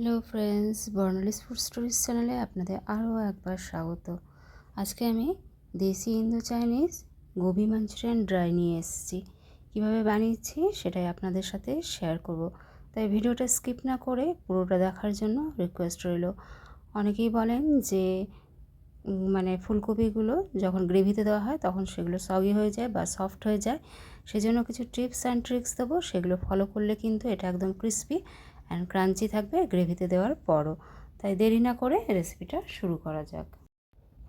Hello friends, Barnali's food stories চ্যানেলে আপনাদের আরও একবার স্বাগত। আজকে আমি desi Indo Chinese gobi Manchurian dry নিয়ে এসেছি। কীভাবে বানিয়েছি সেটাই আপনাদের সাথে শেয়ার করব। তাই ভিডিওটা স্কিপ না করে পুরোটা দেখার জন্য রিকোয়েস্ট রইল। অনেকেই বলেন যে মানে ফুলকপিগুলো যখন গ্রেভিতে দেওয়া হয় তখন সেগুলো সগি হয়ে যায় বা সফট হয়ে যায়। সেজন্য কিছু টিপস অ্যান্ড ট্রিক্স দেবো। সেগুলো ফলো করলে কিন্তু এটা একদম ক্রিস্পি অ্যান্ড ক্রাঞ্চি থাকবে গ্রেভিতে দেওয়ার পরও। তাই দেরি না করে রেসিপিটা শুরু করা যাক।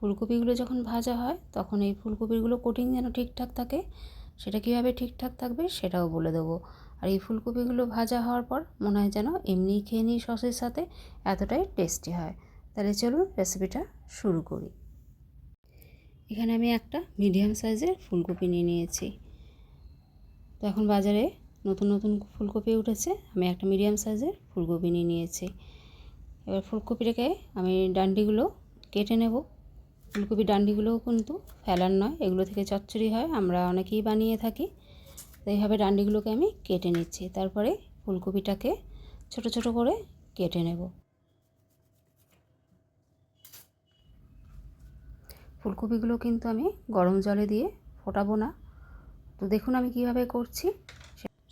ফুলকপিগুলো যখন ভাজা হয়, তখন এই ফুলকপিগুলো কোটিং যেন ঠিকঠাক থাকে, সেটা কীভাবে ঠিকঠাক থাকবে সেটাও বলে দেবো। আর এই ফুলকপিগুলো ভাজা হওয়ার পর মনে হয় যেন এমনিই খেয়ে নিই সসের সাথে, এতটাই টেস্টি হয়। তাহলে চলুন রেসিপিটা শুরু করি। এখানে আমি একটা মিডিয়াম সাইজের ফুলকপি নিয়ে নিয়েছি। তো এখন বাজারে নতুন নতুন ফুলকপি উঠেছে, আমি একটা মিডিয়াম সাইজের ফুলকপি নিয়ে নিয়েছি। এবার ফুলকপিটাকে আমি ডান্ডিগুলো কেটে নেব। ফুলকপি ডান্ডিগুলোও কিন্তু ফেলার নয়, এগুলো থেকে চচ্চড়ি হয়, আমরা অনেকেই বানিয়ে থাকি। তো এইভাবে ডান্ডিগুলোকে আমি কেটে নিচ্ছি, তারপরে ফুলকপিটাকে ছোট ছোট করে কেটে নেব। ফুলকপিগুলো কিন্তু আমি গরম জলে দিয়ে ফোটাবো না। তো দেখুন আমি কীভাবে করছি।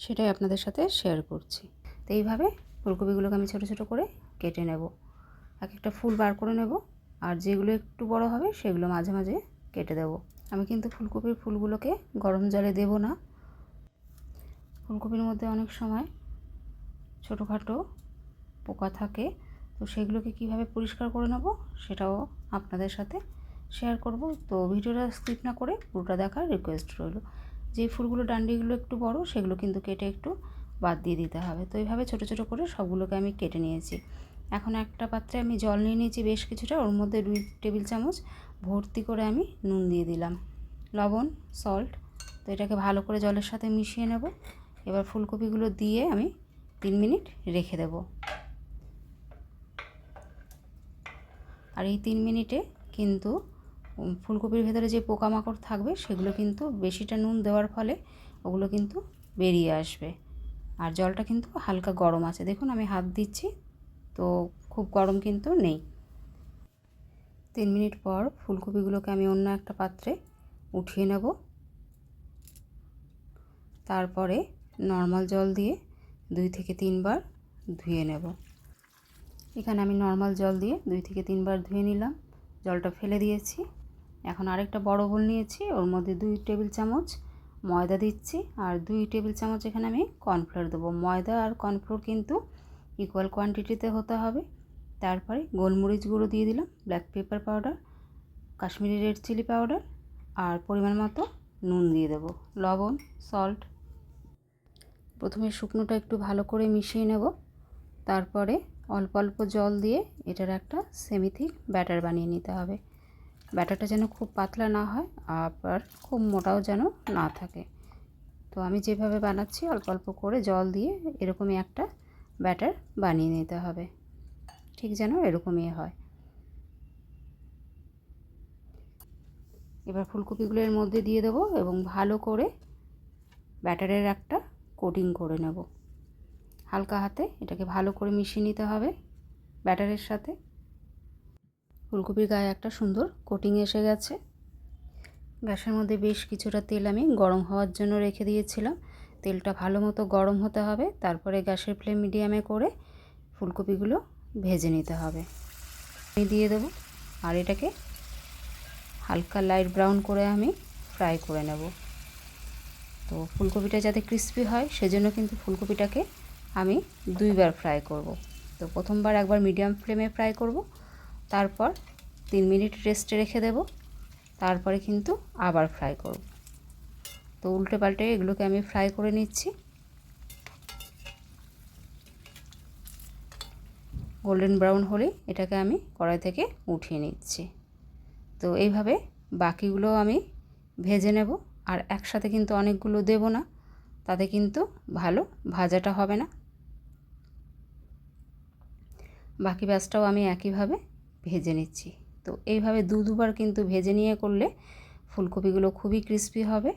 সেটাই আপনাদের সাথে শেয়ার করছি। তো এইভাবে ফুলকপিগুলোকে আমি ছোটো ছোটো করে কেটে নেব। এক একটা ফুল বার করে নেব আর যেগুলো একটু বড় হবে সেগুলো মাঝে মাঝে কেটে দেব। আমি কিন্তু ফুলকপির ফুলগুলোকে গরম জলে দেব না। ফুলকপির মধ্যে অনেক সময় ছোটোখাটো পোকা থাকে, তো সেগুলোকে কীভাবে পরিষ্কার করে নেব সেটাও আপনাদের সাথে শেয়ার করব। তো ভিডিওটা স্কিপ না করে পুরোটা দেখার রিকোয়েস্ট রইল। যে ফুলগুলো ডান্ডিগুলো একটু বড়, সেগুলো কিন্তু কেটে একটু বাদ দিয়ে দিতে হবে। তো এইভাবে ছোটো ছোটো করে সবগুলোকে আমি কেটে নিয়েছি। এখন একটা পাত্রে আমি জল নিয়ে নিয়েছি বেশ কিছুটা। ওর মধ্যে দুই টেবিল চামচ ভর্তি করে আমি নুন দিয়ে দিলাম। লবণ, সল্ট, তো এটাকে ভালো করে জলের সাথে মিশিয়ে নেব। এবার ফুলকপিগুলো দিয়ে আমি তিন মিনিট রেখে দেব। আর এই তিন মিনিটে কিন্তু ফুলকপির ভেতরে যে পোকামাকড় থাকবে, সেগুলো কিন্তু বেশিটা নুন দেওয়ার ফলে ওগুলো কিন্তু বেরিয়ে আসবে। আর জলটা কিন্তু হালকা গরম আছে। দেখুন, আমি হাত দিচ্ছি, তো খুব গরম কিন্তু নেই। তিন মিনিট পর ফুলকপিগুলোকে আমি অন্য একটা পাত্রে উঠিয়ে নেব। তারপরে নর্মাল জল দিয়ে দুই থেকে তিনবার ধুয়ে নেব। এখানে আমি নর্মাল জল দিয়ে দুই থেকে তিনবার ধুয়ে নিলাম। জলটা ফেলে দিয়েছি। এখন আরেকটা বড় বোল নিয়েছি, ওর মধ্যে দুই টেবিল চামচ ময়দা দিচ্ছি, আর দুই টেবিল চামচ এখানে আমি কর্নফ্লোর দেবো। ময়দা আর কর্নফ্লোর কিন্তু ইকুয়াল কোয়ান্টিটিতে হতে হবে। তারপরে গোলমরিচ গুঁড়ো দিয়ে দিলাম black pepper powder Kashmiri red chilli powder আর পরিমাণ মতো নুন দিয়ে দেবো, লবণ সল্ট প্রথমে শুকনোটা একটু ভালো করে মিশিয়ে নেব, তারপরে অল্প অল্প জল দিয়ে এটার একটা সেমিথিক ব্যাটার বানিয়ে নিতে হবে। ব্যাটারটা যেন খুব পাতলা না হয়, আবার খুব মোটাও যেন না থাকে। তো আমি যেভাবে বানাচ্ছি, অল্প অল্প করে জল দিয়ে এরকমই একটা ব্যাটার বানিয়ে নিতে হবে। ঠিক যেন এরকমই হয়। এবার ফুলকপিগুলো এর মধ্যে দিয়ে দেবো এবং ভালো করে ব্যাটারের একটা কোটিং করে নেব। হালকা হাতে এটাকে ভালো করে মিশিয়ে নিতে হবে ব্যাটারের সাথে। ফুলকপির গায়ে একটা সুন্দর কোটিং এসে গেছে। গ্যাসের মধ্যে বেশ কিছুটা তেল আমি গরম হওয়ার জন্য রেখে দিয়েছিলাম। তেলটা ভালো মতো গরম হতে হবে, তারপরে গ্যাসের ফ্লেম মিডিয়ামে করে ফুলকপিগুলো ভেজে নিতে হবে। আমি দিয়ে দেবো, আর এটাকে হালকা লাইট ব্রাউন করে আমি ফ্রাই করে নেব। তো ফুলকপিটা যাতে ক্রিস্পি হয়, সেজন্য কিন্তু ফুলকপিটাকে আমি দুইবার ফ্রাই করব। তো প্রথমবার একবার মিডিয়াম ফ্লেমে ফ্রাই করব। তারপর তিন মিনিট রেস্টে রেখে দেব। তারপরে কিন্তু আবার ফ্রাই করব। তো উল্টে পাল্টে এগুলোকে আমি ফ্রাই করে নিচ্ছি। গোল্ডেন ব্রাউন হলে এটাকে আমি কড়াই থেকে উঠিয়ে নিচ্ছি। তো এইভাবে বাকিগুলো আমি ভেজে নেব। আর একসাথে কিন্তু অনেকগুলো দেব না, তাতে কিন্তু ভালো ভাজাটা হবে না। বাকি ব্যাসটাও আমি একইভাবে ভেজে নিচ্ছি। তো এইভাবে দু দুবার কিন্তু ভেজে নিয়ে করলে ফুলকপিগুলো খুবই ক্রিস্পি হবে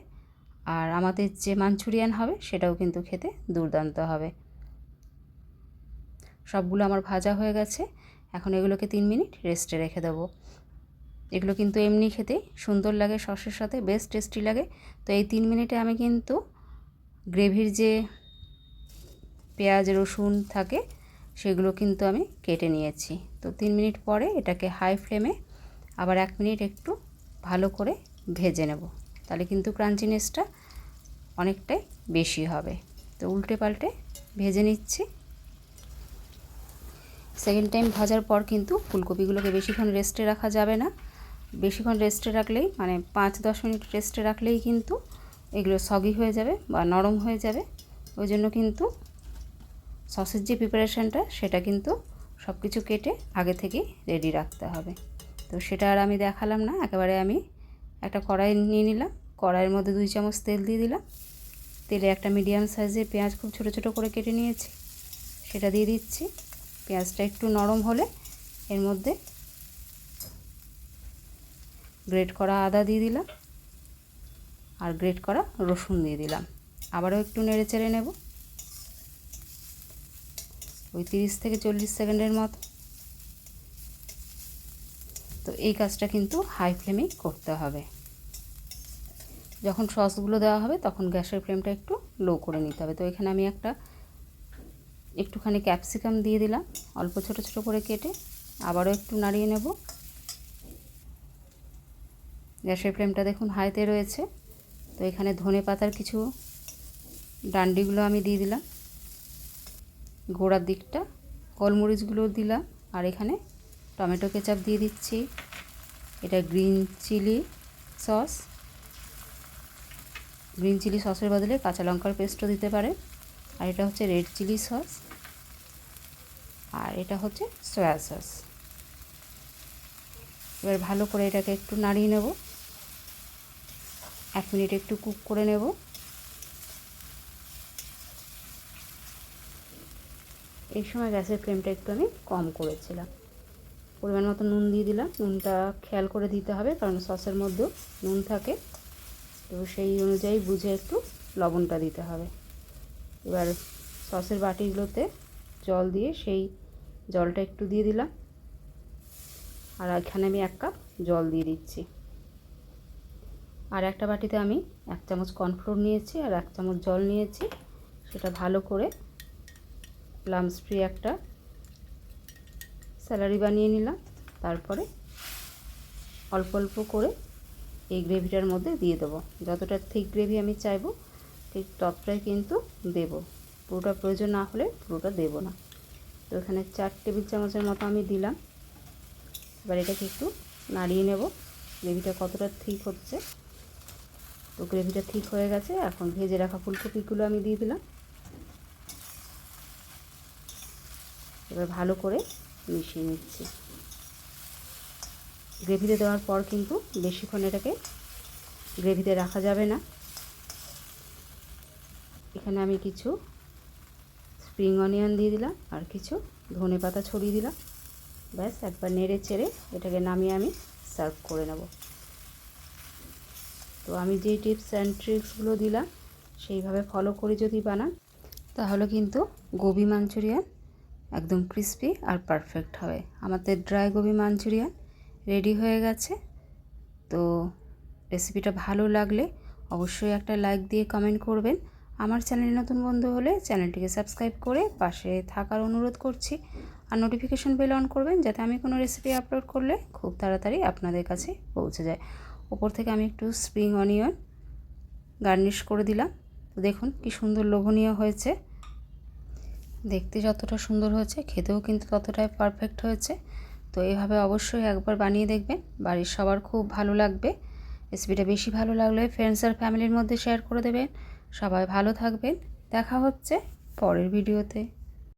আর আমাদের যে মাঞ্চুরিয়ান হবে সেটাও কিন্তু খেতে দুর্দান্ত হবে। সবগুলো আমার ভাজা হয়ে গেছে। এখন এগুলোকে তিন মিনিট রেস্টে রেখে দেবো। এগুলো কিন্তু এমনি খেতে সুন্দর লাগে, সসের সাথে বেশ টেস্টি লাগে। তো এই তিন মিনিটে আমি কিন্তু গ্রেভির যে পেঁয়াজ, রসুন থাকে সেগুলো কিন্তু আমি কেটে নিয়েছি। তো তিন মিনিট পরে এটাকে হাই ফ্লেমে আবার এক মিনিট একটু ভালো করে ভেজে নেব। তাহলে কিন্তু ক্রাঞ্চিনেসটা অনেকটাই বেশি হবে। তো উল্টে পাল্টে ভেজে নিচ্ছি। সেকেন্ড টাইম ভাজার পর কিন্তু ফুলকপিগুলোকে বেশিক্ষণ রেস্টে রাখা যাবে না। বেশিক্ষণ রেস্টে রাখলেই মানে পাঁচ দশ মিনিট রেস্টে রাখলেই কিন্তু এগুলো সগি হয়ে যাবে বা নরম হয়ে যাবে। ওই জন্য কিন্তু সসের যে প্রিপারেশানটা সেটা কিন্তু সব কিছু কেটে আগে থেকে রেডি রাখতে হবে। তো সেটা আর আমি দেখালাম না, একেবারে আমি একটা কড়াই নিয়ে নিলাম, কড়াইয়ের মধ্যে দুই চামচ তেল দিয়ে দিলাম। তেলে একটা মিডিয়াম সাইজের পেঁয়াজ খুব ছোটো ছোটো করে কেটে নিয়েছি, সেটা দিয়ে দিচ্ছি। পেঁয়াজটা একটু নরম হলে এর মধ্যে গ্রেট করা আদা দিয়ে দিলাম, আর গ্রেট করা রসুন দিয়ে দিলাম। আবারও একটু নেড়ে চেড়ে নেব। ওই তিরিশ থেকে চল্লিশ সেকেন্ডের মতো। তো এই কাজটা কিন্তু হাই ফ্লেমেই করতে হবে। যখন সসগুলো দেওয়া হবে তখন গ্যাসের ফ্লেমটা একটু লো করে নিতে হবে। তো এখানে আমি একটা একটুখানি ক্যাপসিকাম দিয়ে দিলাম। অল্প ছোট ছোট করে কেটে আবারও একটু নাড়িয়ে নেব। গ্যাসের ফ্লেমটা দেখুন হাইতে রয়েছে। তো এখানে ধনে পাতার কিছু ডান্ডিগুলো আমি দিয়ে দিলাম। গোড়ার দিকটা গোলমরিচগুলো দিলাম, আর এখানে টমেটো কেচাপ দিয়ে দিচ্ছি, এটা green chilli sauce. Green chilli সসের বদলে কাঁচা লঙ্কার পেস্টও দিতে পারে, আর এটা হচ্ছে রেড চিলি সস, আর এটা হচ্ছে সয়া সস। এবার ভালো করে এটাকে একটু নাড়িয়ে নেব, এক মিনিট একটু কুক করে নেব। এই সময় গ্যাসের ফ্লেমটা একটু আমি কম করেছিলাম। পরিমাণ মতো নুন দিয়ে দিলাম। নুনটা খেয়াল করে দিতে হবে, কারণ সসের মধ্যেও নুন থাকে। তো সেই অনুযায়ী বুঝে একটু লবণটা দিতে হবে। এবার সসের বাটিগুলোতে জল দিয়ে সেই জলটা একটু দিয়ে দিলাম। আর এখানে আমি এক কাপ জল দিয়ে দিচ্ছি। আর একটা বাটিতে আমি এক চামচ কর্নফ্লোর নিয়েছি আর এক চামচ জল নিয়েছি। সেটা ভালো করে প্লাম স্প্রে একটা স্যালারি বানিয়ে নিলাম। তারপরে অল্প অল্প করে এই গ্রেভিটার মধ্যে দিয়ে দেবো। যতটা থিক গ্রেভি আমি চাইব, ঠিক ততটাই কিন্তু দেব। পুরোটা প্রয়োজন না হলে পুরোটা দেব না। তো এখানে চার টেবিল চামচের মতো আমি দিলাম। এবার এটাকে একটু নাড়িয়ে নেব। গ্রেভিটা কতটা ঠিক হচ্ছে? তো গ্রেভিটা ঠিক হয়ে গেছে। এখন ভেজে রাখা ফুলকপিগুলো আমি দিয়ে দিলাম। এবার ভালো করে মিশিয়ে নিচ্ছি। গ্রেভিতে দেওয়ার পর কিন্তু বেশিক্ষণ এটাকে গ্রেভিতে রাখা যাবে না। এখানে আমি কিছু স্প্রিং অনিয়ন দিয়ে দিলাম আর কিছু ধনে পাতা ছড়িয়ে দিলাম। ব্যাস, একবার নেড়ে চেড়ে এটাকে নামিয়ে আমি সার্ভ করে নেব। তো আমি যেই টিপস অ্যান্ড ট্রিক্সগুলো দিলাম, সেইভাবে ফলো করে যদি বানান, তাহলে কিন্তু গোবি মাঞ্চুরিয়ান একদম ক্রিস্পি আর পারফেক্ট হবে। আমাদের ড্রাই গোবি মাঞ্চুরিয়ান রেডি হয়ে গেছে। তো রেসিপিটা ভালো লাগলে অবশ্যই একটা লাইক দিয়ে কমেন্ট করবেন। আমার চ্যানেলে নতুন বন্ধু হলে চ্যানেলটিকে সাবস্ক্রাইব করে পাশে থাকার অনুরোধ করছি। আর নোটিফিকেশন বেল অন করবেন যাতে আমি কোনো রেসিপি আপলোড করলে খুব তাড়াতাড়ি আপনাদের কাছে পৌঁছে যায়। ওপর থেকে আমি একটু স্প্রিং অনিয়ন গার্নিশ করে দিলাম। তো দেখুন কি সুন্দর লোভনীয় হয়েছে। দেখতে যতটা সুন্দর হয়েছে, খেতেও কিন্তু ততটাই পারফেক্ট হয়েছে। তো এভাবে অবশ্যই একবার বানিয়ে দেখবেন। বাড়ির সবার খুব ভালো লাগবে। রেসিপিটা বেশি ভালো লাগলে ফ্রেন্ডস আর ফ্যামিলির মধ্যে শেয়ার করে দেবেন। সবাই ভালো থাকবেন। দেখা হচ্ছে পরের ভিডিওতে